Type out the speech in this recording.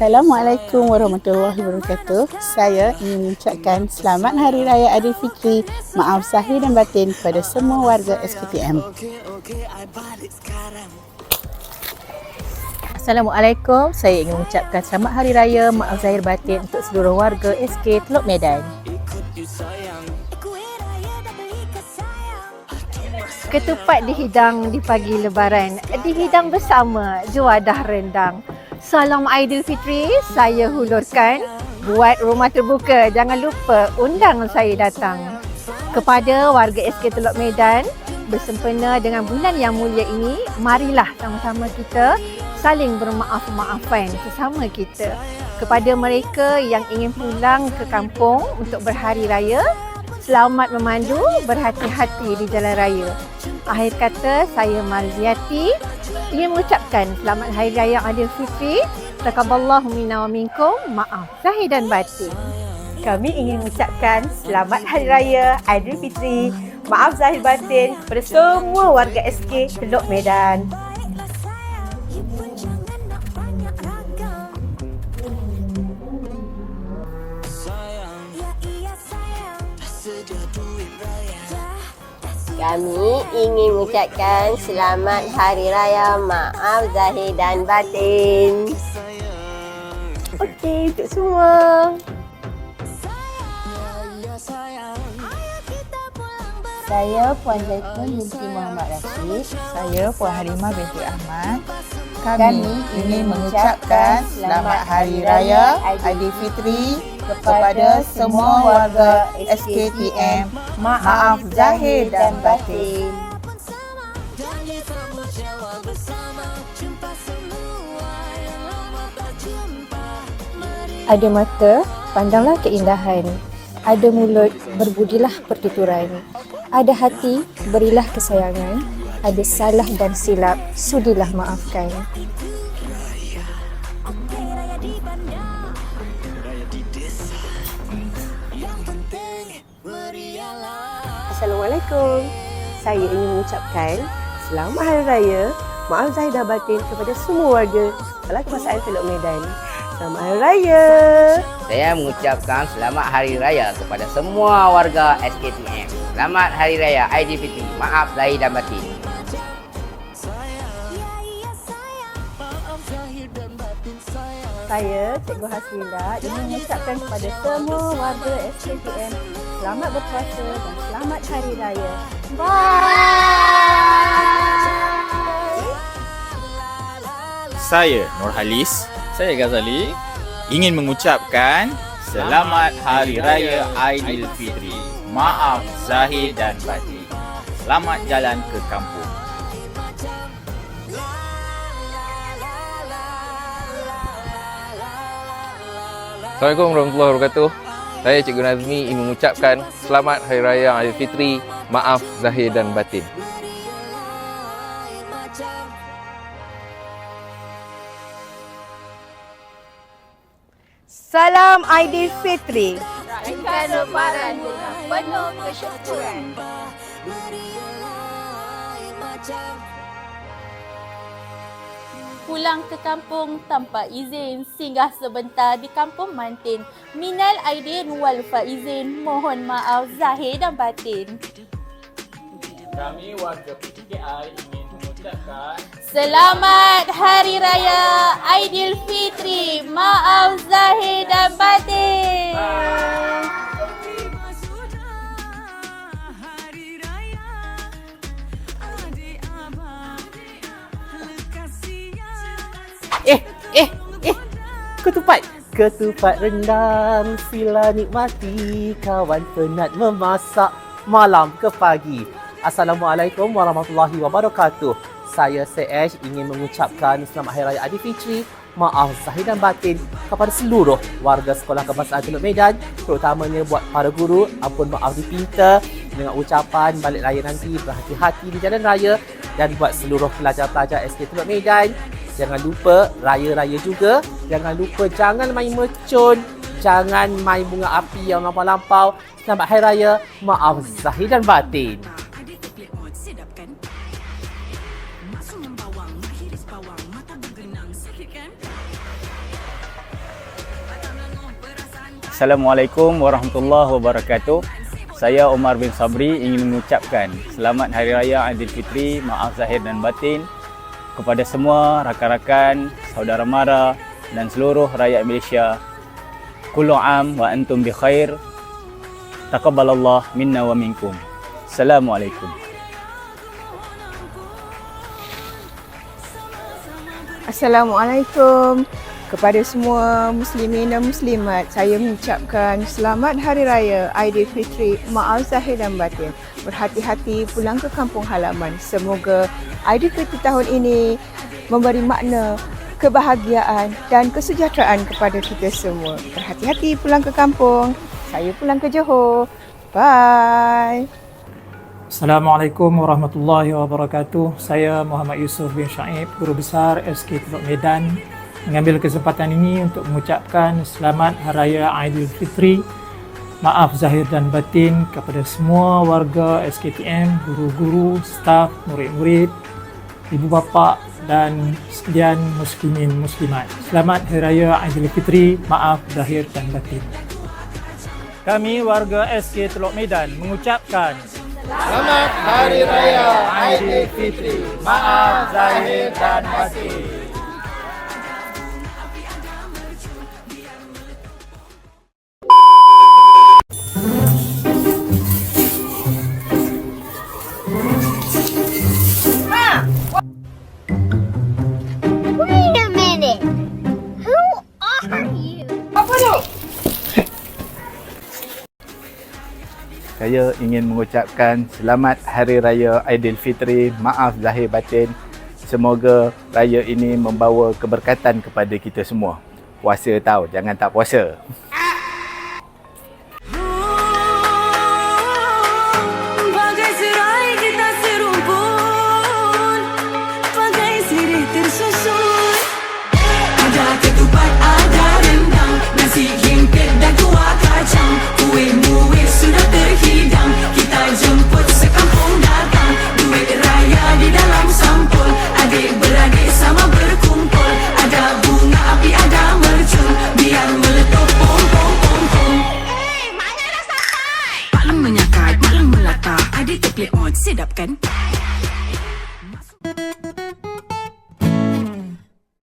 Assalamualaikum warahmatullahi wabarakatuh. Saya ingin mengucapkan selamat Hari Raya Aidilfitri. Maaf zahir dan batin kepada semua warga SKTM. Assalamualaikum. Saya ingin mengucapkan selamat hari raya maaf zahir batin untuk seluruh warga SK Teluk Medan. Ketupat dihidang di pagi lebaran, dihidang bersama juadah rendang. Salam Aidilfitri, saya hulurkan buat rumah terbuka. Jangan lupa undang saya datang. Kepada warga SK Teluk Medan, bersempena dengan bulan yang mulia ini, marilah sama-sama kita saling bermaaf-maafan sesama kita. Kepada mereka yang ingin pulang ke kampung untuk berhari raya, selamat memandu, berhati-hati di jalan raya. Akhir kata, saya Marziati ingin mengucapkan selamat Hari Raya Aidilfitri. Taqabballahu minna wa minkum. Maaf zahir dan batin. Kami ingin mengucapkan selamat Hari Raya Aidilfitri. Maaf zahir batin kepada semua warga SK Teluk Medan. Kami ingin mengucapkan selamat Hari Raya Maaf Zahir dan Batin. Okey, untuk semua. Saya Puan Zaitun binti Muhammad Rashid. Saya Puan Halimah binti Ahmad. Kami ingin mengucapkan selamat Hari Raya Aidilfitri kepada semua warga SKTM. Maaf zahir dan batin. Ada mata, pandanglah keindahan. Ada mulut, berbudilah pertuturan. Ada hati, berilah kesayangan. Ada salah dan silap, sudilah maafkan. Assalamualaikum. Saya ingin mengucapkan selamat hari raya, maaf zahir dan batin kepada semua warga Kepala Kebangsaan Teluk Medan. Selamat hari raya. Saya mengucapkan selamat hari raya kepada semua warga SKTM. Selamat hari raya Aidilfitri. Maaf zahir dan batin. Saya, Cikgu Hasrila, ingin mengucapkan kepada semua warga SKTM selamat berpuasa dan selamat hari raya. Saya Nur Halis. Saya Ghazali. Ingin mengucapkan Selamat Hari Raya Aidilfitri. Maaf zahir dan batin. Selamat jalan ke kampung. Assalamualaikum warahmatullahi wabarakatuh. Saya Cikgu Nazmi ingin mengucapkan Selamat Hari Raya Aidilfitri. Maaf zahir dan batin. Salam Aidilfitri. Raihkan lebaran dengan penuh kesyukuran. Pulang ke kampung tanpa izin singgah sebentar di kampung Mantin. Minal aidin wal faizin. Mohon maaf zahir dan batin. Kami warga PTKI ingin mengucapkan Selamat Hari Raya Aidilfitri. Maaf zahir dan batin. Eh, Ketupat. Ketupat rendang sila nikmati kawan penat memasak malam ke pagi. Assalamualaikum warahmatullahi wabarakatuh. Saya CH ingin mengucapkan selamat Hari Raya Aidilfitri. Maaf zahir dan batin kepada seluruh warga Sekolah Kebangsaan Teluk Medan terutamanya buat para guru ampun maaf dipinta dengan ucapan balik raya nanti berhati-hati di jalan raya dan buat seluruh pelajar-pelajar SK Teluk Medan Jangan lupa raya-raya juga. Jangan lupa jangan main mercun. Jangan main bunga api yang lampau-lampau. Selamat Hari Raya. Maaf zahir dan batin. Assalamualaikum warahmatullahi wabarakatuh. Saya Omar bin Sabri ingin mengucapkan selamat Hari Raya Aidilfitri, maaf zahir dan batin kepada semua rakan-rakan, saudara mara dan seluruh rakyat Malaysia. Kullu am wa antum bi khair. Taqabbalallah minna wa minkum. Assalamualaikum. Assalamualaikum kepada semua muslimin dan muslimat. Saya mengucapkan selamat Hari Raya Aidilfitri. Maaf zahir dan batin. Berhati-hati pulang ke kampung halaman. Semoga Aidilfitri tahun ini memberi makna kebahagiaan dan kesejahteraan kepada kita semua. Berhati-hati pulang ke kampung. Saya pulang ke Johor. Bye. Assalamualaikum warahmatullahi wabarakatuh. Saya Muhammad Yusof bin Syaib, Guru Besar SK Teluk Medan. Mengambil kesempatan ini untuk mengucapkan selamat Hari Raya Aidilfitri. Maaf zahir dan batin kepada semua warga SKTM, guru-guru, staf, murid-murid, ibu bapa dan sekalian muslimin muslimat. Selamat Hari Raya Aidilfitri. Maaf zahir dan batin. Kami warga SK Teluk Medan mengucapkan Selamat Hari Raya Aidilfitri. Maaf zahir dan batin. Saya ingin mengucapkan selamat Hari Raya Aidilfitri, maaf zahir batin. Semoga raya ini membawa keberkatan kepada kita semua. Puasa tahu, jangan tak puasa.